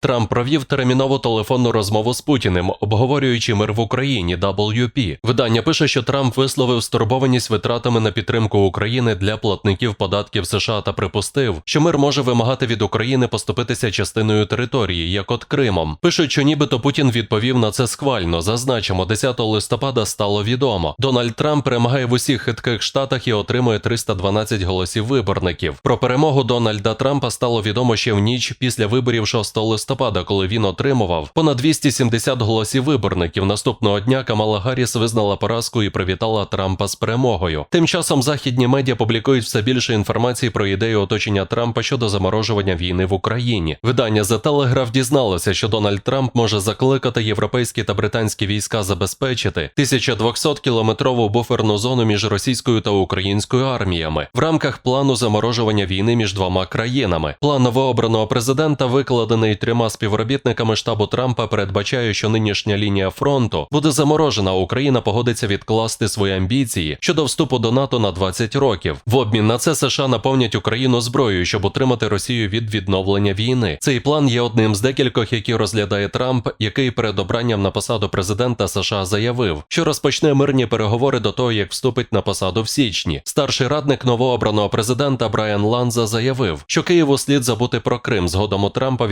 Трамп провів термінову телефонну розмову з Путіним, обговорюючи мир в Україні WP. Видання пише, що Трамп висловив стурбованість витратами на підтримку України для платників податків США та припустив, що мир може вимагати від України поступитися частиною території, як от Кримом. Пишуть, що нібито Путін відповів на це схвально. Зазначимо, 10 листопада стало відомо. Дональд Трамп перемагає в усіх хитких штатах і отримує 312 голосів виборників. Про перемогу Дональда Трампа стало відомо ще в ніч після виборів 6 листопада, коли він отримував понад 270 голосів виборників. Наступного дня Камала Гарріс визнала поразку і привітала Трампа з перемогою. Тим часом західні медіа публікують все більше інформації про ідею оточення Трампа щодо заморожування війни в Україні. Видання The Telegraph дізналося, що Дональд Трамп може закликати європейські та британські війська забезпечити 1200-кілометрову буферну зону між російською та українською арміями в рамках плану заморожування війни між двома країнами. План новообраного президента, викладений трьома співробітниками штабу Трампа, передбачає, що нинішня лінія фронту буде заморожена. Україна погодиться відкласти свої амбіції щодо вступу до НАТО на 20 років. В обмін на це США наповнять Україну зброєю, щоб утримати Росію від відновлення війни. Цей план є одним з декількох, які розглядає Трамп, який перед обранням на посаду президента США заявив, що розпочне мирні переговори до того, як вступить на посаду в січні. Старший радник новообраного президента Брайан Ланза заявив, що Києву слід забути про Крим. Згодом у Трампа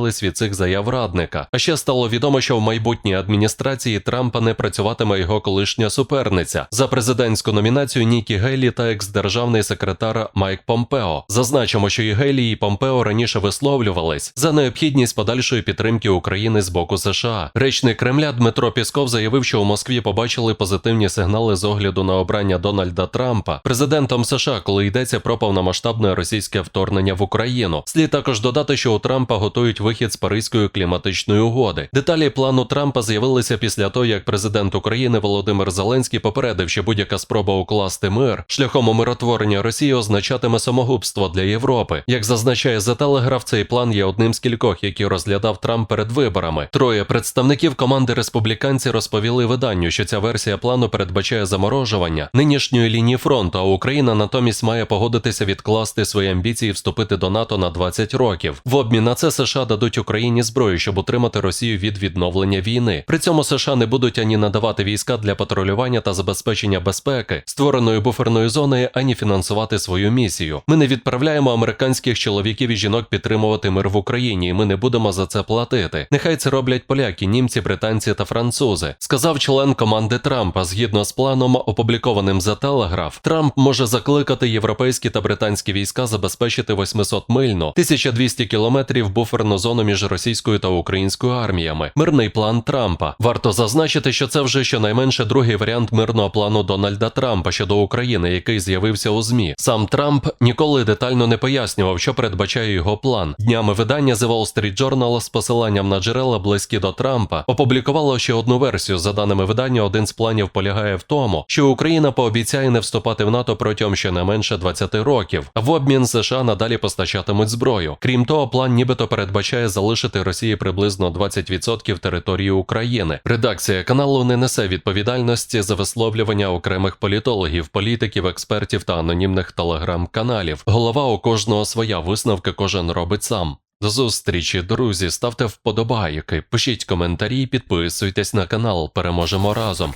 відхрестились від цих заяв радника. А ще стало відомо, що в майбутній адміністрації Трампа не працюватиме його колишня суперниця за президентську номінацію Нікі Гейлі та екс-державний секретар Майк Помпео. Зазначимо, що і Гейлі і Помпео раніше висловлювались за необхідність подальшої підтримки України з боку США. Речник Кремля Дмитро Пісков заявив, що у Москві побачили позитивні сигнали з огляду на обрання Дональда Трампа президентом США, коли йдеться про повномасштабне російське вторгнення в Україну. Слід також додати, що у Трампа готують вихід з Паризької кліматичної угоди. Деталі плану Трампа з'явилися після того, як президент України Володимир Зеленський попередив, що будь-яка спроба укласти мир шляхом умиротворення Росії означатиме самогубство для Європи. Як зазначає The Telegraph, цей план є одним з кількох, які розглядав Трамп перед виборами. Троє представників команди республіканці розповіли виданню, що ця версія плану передбачає заморожування нинішньої лінії фронту, а Україна натомість має погодитися відкласти свої амбіції вступити до НАТО на 20 років. В обмін на це США дадуть Україні зброю, щоб утримати Росію від відновлення війни. При цьому США не будуть ані надавати війська для патрулювання та забезпечення безпеки створеної буферної зони, ані фінансувати свою місію. Ми не відправляємо американських чоловіків і жінок підтримувати мир в Україні, і ми не будемо за це платити. Нехай це роблять поляки, німці, британці та французи. Сказав член команди Трампа. Згідно з планом, опублікованим за Телеграф, Трамп може закликати європейські та британські війська забезпечити 800 мильну 1200 кілометрів буферну зону між російською та українською арміями. Мирний план Трампа. Варто зазначити, що це вже щонайменше другий варіант мирного плану Дональда Трампа щодо України, який з'явився у ЗМІ. Сам Трамп ніколи детально не пояснював, що передбачає його план. Днями видання The Wall Street Journal з посиланням на джерела близькі до Трампа опублікувало ще одну версію. За даними видання, один з планів полягає в тому, що Україна пообіцяє не вступати в НАТО протягом щонайменше 20 років. В обмін США надалі постачатимуть зброю. Крім того, план нібито передбачає залишити Росії приблизно 20% території України. Редакція каналу не несе відповідальності за висловлювання окремих політологів, політиків, експертів та анонімних телеграм-каналів. Голова у кожного своя висновки кожен робить сам. До зустрічі, друзі, ставте вподобайки, пишіть коментарі, підписуйтесь на канал. Переможемо разом.